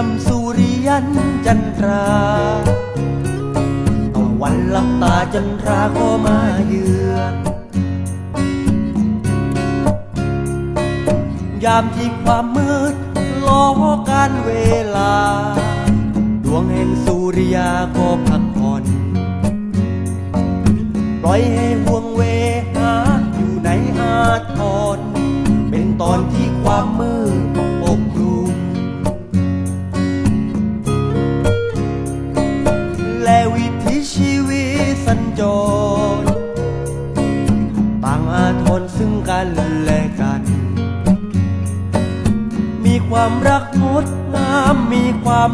ย็นยำสุริยันจันทราตะวันหลับตาจันทราก็มาเยือนยามที่ความมืดล้อการเวลา ดวงแห่งสุริยาก็พักผ่อน ปล่อยให้ห่ว ซึ่งกันและกัน มีความรักงดงามมีความ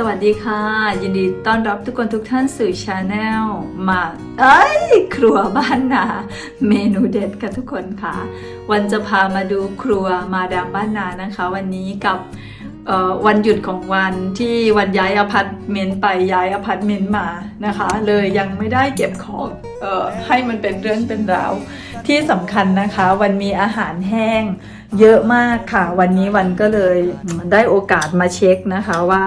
สวัสดีค่ะ ยินดีต้อนรับทุกคนทุกท่านสู่ชาแนลมา เอ้ย ครัวบ้านนา เมนูเด็ดค่ะทุกคนค่ะ วันจะพามาดูครัวมาดามบ้านนานะคะ วันนี้กับวันหยุดของวันที่วันย้ายอพาร์ตเมนต์ไปย้ายอพาร์ตเมนต์มานะคะ เลยยังไม่ได้เก็บของออให้มันเป็นเรื่องเป็นราวที่สำคัญนะคะ วันมีอาหารแห้ง เยอะมากค่ะ วันนี้วันก็เลยได้โอกาสมาเช็คนะคะว่า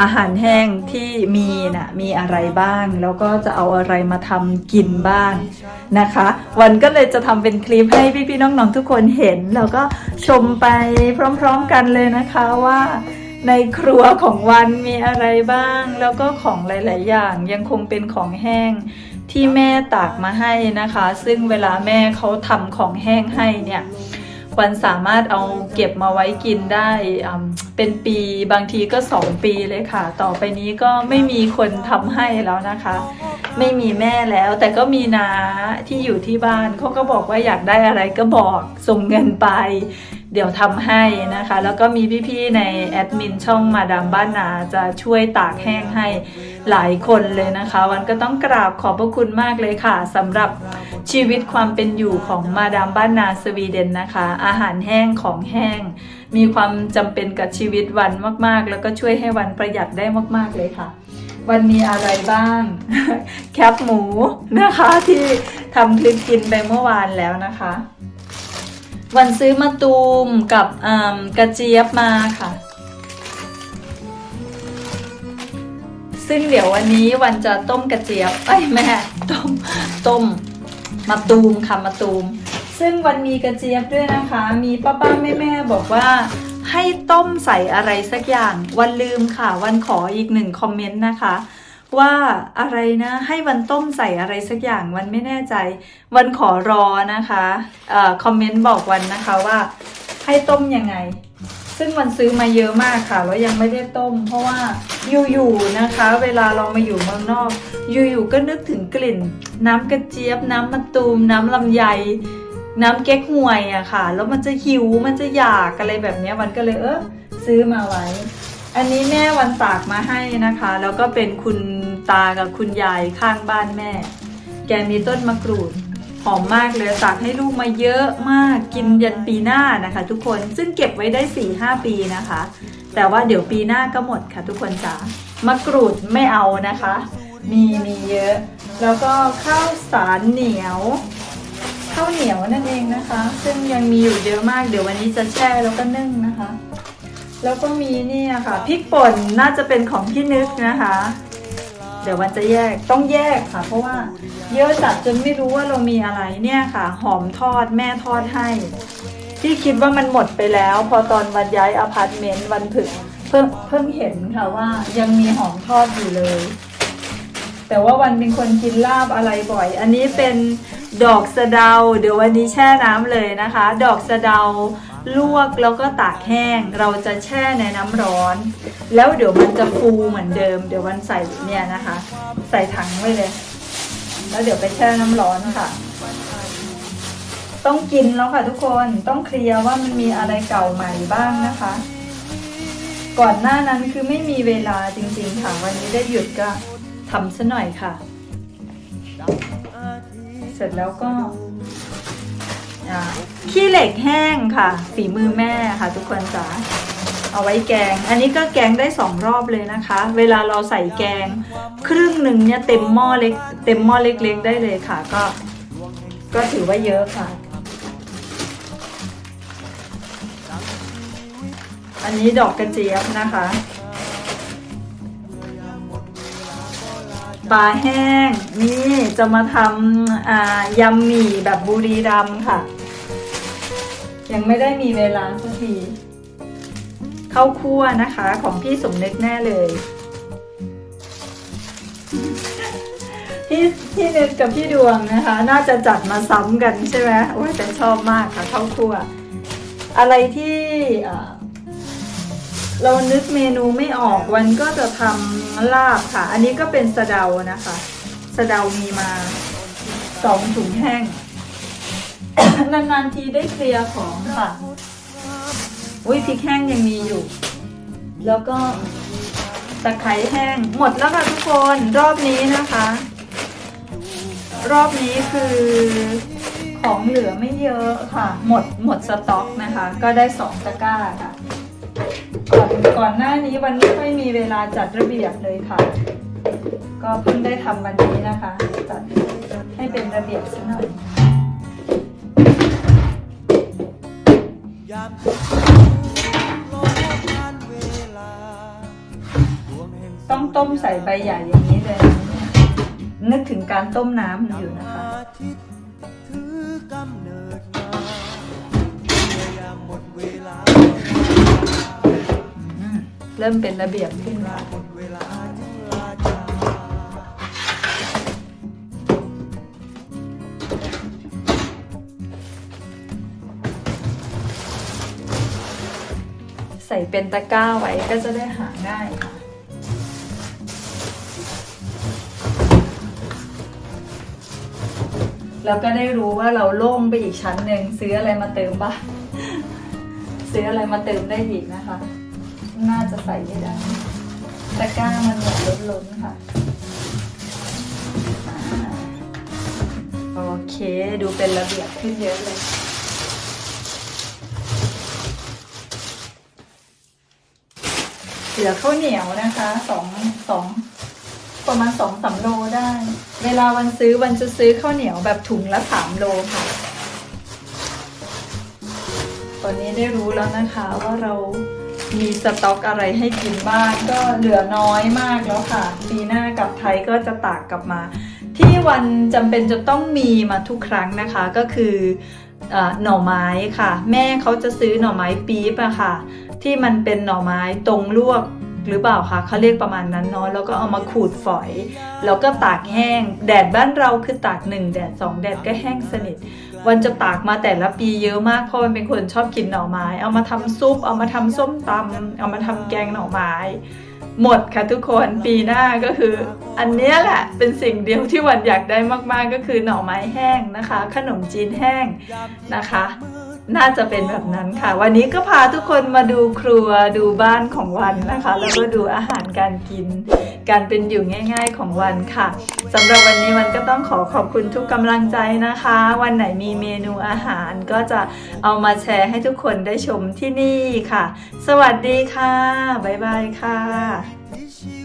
อาหารแห้งที่มีนะ่ะมีอะไรบ้าง แล้วก็จะเอาอะไรมาทำกินบ้างนะคะ วันก็เลยจะทำเป็นคลิปให้พี่ๆน้องๆทุกคนเห็น แล้วก็ชมไปพร้อมๆกันเลยนะคะว่าในครัวของวันมีอะไรบ้าง แล้วก็ของหลาย ๆ อย่างยังคงเป็นของแห้งที่แม่ตากมาให้นะคะ ซึ่งเวลาแม่เขาทำของแห้งให้เนี่ย วันสามารถเอาเก็บมาไว้กินได้เป็นปีบางทีก็ 2 ปีเลยค่ะ ต่อไปนี้ก็ไม่มีคนทำให้แล้วนะคะ ไม่มีแม่แล้วแต่ก็มีนาที่อยู่ที่บ้านเขาก็บอกว่าอยากได้อะไรก็บอกส่งเงินไป เดี๋ยวทำให้นะคะ แล้วก็มีพี่ๆในแอดมินช่องมาดามบ้านนาจะช่วยตากแห้งให้หลายคนเลยนะคะ วันก็ต้องกราบขอบพระคุณมากเลยค่ะสำหรับชีวิตความเป็นอยู่ของมาดามบ้านนาสวีเดนนะคะ อาหารแห้งของแห้ง มีความจำเป็นกับชีวิตวันมากๆ แล้วก็ช่วยให้วันประหยัดได้มากๆเลยค่ะวันมีอะไรบ้าง แคปหมูนะคะที่ทำคลิปกินไปเมื่อวานแล้วนะคะ วันซื้อมะตูมกับกระเจี๊ยบมาค่ะ ซึ่งเดี๋ยววันนี้วันจะต้มกระเจี๊ยบไอ้ยแม่ต้มต้มมะตูมค่ะมะตูม ซึ่งวันมีกระเจี๊ยบด้วยนะคะ มีป้าป้าแม่แม่บอกว่าให้ต้มใส่อะไรสักอย่าง วันลืมค่ะ วันขออีกหนึ่งคอมเมนต์นะคะ ว่าอะไรนะ ให้วันต้มใส่อะไรสักอย่างวันไม่แน่ใจ วันขอรอนะคะเอ่อคอมเมนต์บอกวันนะคะว่าให้ต้มยังไง ซึ่งวันซื้อมาเยอะมากค่ะแล้วยังไม่ได้ต้ม เพราะว่าอยู่ๆนะคะ เวลาเรามาอยู่เมืองนอก อยู่ๆก็นึกถึงกลิ่น น้ำกระเจี๊ยบ น้ำมะตูม น้ำลำไยน้ำเก๊กฮวยอะค่ะ แล้วมันจะหิวมันจะอยากอะไรแบบนี้วันก็เลยเออซื้อมาไว้ อันนี้แม่วันตากมาให้นะคะ แล้วก็เป็นคุณตากับคุณยายข้างบ้านแม่ แกมีต้นมะกรูดหอมมากเลยตากให้ลูกมาเยอะมากกินยันปีหน้านะคะ ทุกคนซึ่งเก็บไว้ได้4-5ปีนะคะ แต่ว่าเดี๋ยวปีหน้าก็หมดค่ะ ทุกคนจ๋ามะกรูดไม่เอานะคะ มีมีเยอะ แล้วก็ข้าวสารเหนียวข้าวเหนียวนั่นเองนะคะ ซึ่งยังมีอยู่เยอะมากเดี๋ยววันนี้จะแช่แล้วก็นึ่งนะคะ แล้วก็มีเนี่ยค่ะพริกป่นน่าจะเป็นของพี่นึกนะคะ เดี๋ยววันจะแยกต้องแยกค่ะ เพราะว่าเยอะจัดจนไม่รู้ว่าเรามีอะไรเนี่ยค่ะ หอมทอดแม่ทอดให้ที่คิดว่ามันหมดไปแล้ว พอตอนวันย้ายอพาร์ตเมนต์วันถึงเพิ่งเพิ่งเห็นค่ะว่ายังมีหอมทอดอยู่เลย แต่ว่าวันเป็นคนกินลาบอะไรบ่อย อันนี้เป็นดอกสะเดา เดี๋ยววันนี้แช่น้ำเลยนะคะ ดอกสะเดา ลวกแล้วก็ตากแห้ง เราจะแช่ในน้ำร้อน แล้วเดี๋ยวมันจะฟูเหมือนเดิม เดี๋ยววันใส่เนี่ยนะคะ ใส่ถังไว้เลย แล้วเดี๋ยวไปแช่น้ำร้อนค่ะ ต้องกินแล้วค่ะทุกคน ต้องเคลียร์ว่ามันมีอะไรเก่าใหม่บ้างนะคะ ก่อนหน้านั้นคือไม่มีเวลาจริงๆค่ะ วันนี้ได้หยุดก็ทำซะหน่อยค่ะ เสร็จแล้วก็ ขี้เหล็กแห้งค่ะ ฝีมือแม่ค่ะทุกคนจ๋าเอาไว้แกง อันนี้ก็แกงได้สองรอบเลยนะคะ เวลาเราใส่แกง ครึ่งหนึ่งเนี่ยเต็มหม้อเล็ก เต็มหม้อเล็ก ๆ ได้เลยค่ะ ก็ ก็ถือว่าเยอะค่ะ อันนี้ดอกกระเจี๊ยบนะคะ ปลาแห้ง นี่จะมาทำยำหมี่แบบบุรีรัมค่ะ ยังไม่ได้มีเวลาสักทีข้าวคั่วนะคะของพี่สมนึกแน่เลยพี่พี่นึกกับพี่ดวงนะคะ น่าจะจัดมาซ้ำกันใช่ไหมโอ้ยแต่ชอบมากค่ะข้าวคั่ว อะไรที่ เรานึกเมนูไม่ออกวันก็จะทำลาบค่ะ อันนี้ก็เป็นสะเดานะคะสะเดามีมาสองถุงแห้ง นานๆทีได้เคลียร์ของค่ะ อุ้ยพริกแห้งยังมีอยู่ แล้วก็ตะไคร้แห้งหมดแล้วค่ะทุกคนรอบนี้นะคะ รอบนี้คือของเหลือไม่เยอะค่ะ หมดหมดสต็อกนะคะ ก็ได้สองตะกร้าค่ะ ก่อนก่อนหน้านี้วันไม่ค่อยมีเวลาจัดระเบียบเลยค่ะ ก็เพิ่งได้ทำวันนี้นะคะ จัดให้เป็นระเบียบสักหน่อยยามต้องต้มใส่ใบใหญ่อย่างนี้เลย นึกถึงการต้มน้ำอยู่นะคะ เริ่มเป็นระเบียบขึ้นวหมาใส่เป็นตะกร้าไว้ก็จะได้หาง่ายค่ะแล้วก็ได้รู้ว่าเราโล่งไปอีกชั้นหนึ่งซื้ออะไรมาเติมบ้างซื้ออะไรมาเติมได้อีกนะคะ น่าจะใส่ไม่ได้ตะกร้ามันแบบล้นๆค่ะ โอเค ดูเป็นระเบียบขึ้นเยอะเลยเหลือข้าวเหนียวนะคะสองสองประมาณสองสามโลได้ เวลาวันซื้อวันจะซื้อข้าวเหนียวแบบถุงละสามโลค่ะ ตอนนี้ได้รู้แล้วนะคะว่าเรา มีสต็อกอะไรให้กินบ้างก็เหลือน้อยมากแล้วค่ะ ปีหน้ากลับไทยก็จะตากกลับมา ที่วันจำเป็นจะต้องมีมาทุกครั้งนะคะก็คืออหน่อไม้ค่ะ แม่เขาจะซื้อหน่อไม้ปี๊บอะค่ะ ที่มันเป็นหน่อไม้ตรงลวกหรือเปล่าคะเขาเรียกประมาณนั้นเนาะแล้วก็เอามาขูดฝอย แล้วก็ตากแห้ง แดดบ้านเราคือตากหนึ่งแดดสองแดดก็แห้งสนิท วันจะตากมาแต่ละปีเยอะมากเพราะวันเป็นคนชอบกินหน่อไม้ เอามาทำซุป เอามาทำส้มตำเอามาทำแกงหน่อไม้ หมดค่ะทุกคนปีหน้าก็คือ อันนี้แหละเป็นสิ่งเดียวที่วันอยากได้มากๆก็คือหน่อไม้แห้งนะคะ ขนมจีนแห้งนะคะ น่าจะเป็นแบบนั้นค่ะ วันนี้ก็พาทุกคนมาดูครัวดูบ้านของวันนะคะ แล้วก็ดูอาหารการกิน การเป็นอยู่ง่าย ๆ ของวันค่ะสำหรับวันนี้วันก็ต้องขอขอบคุณทุกกำลังใจนะคะ วันไหนมีเมนูอาหารก็จะเอามาแชร์ให้ทุกคนได้ชมที่นี่ค่ะ สวัสดีค่ะบ๊ายบายค่ะ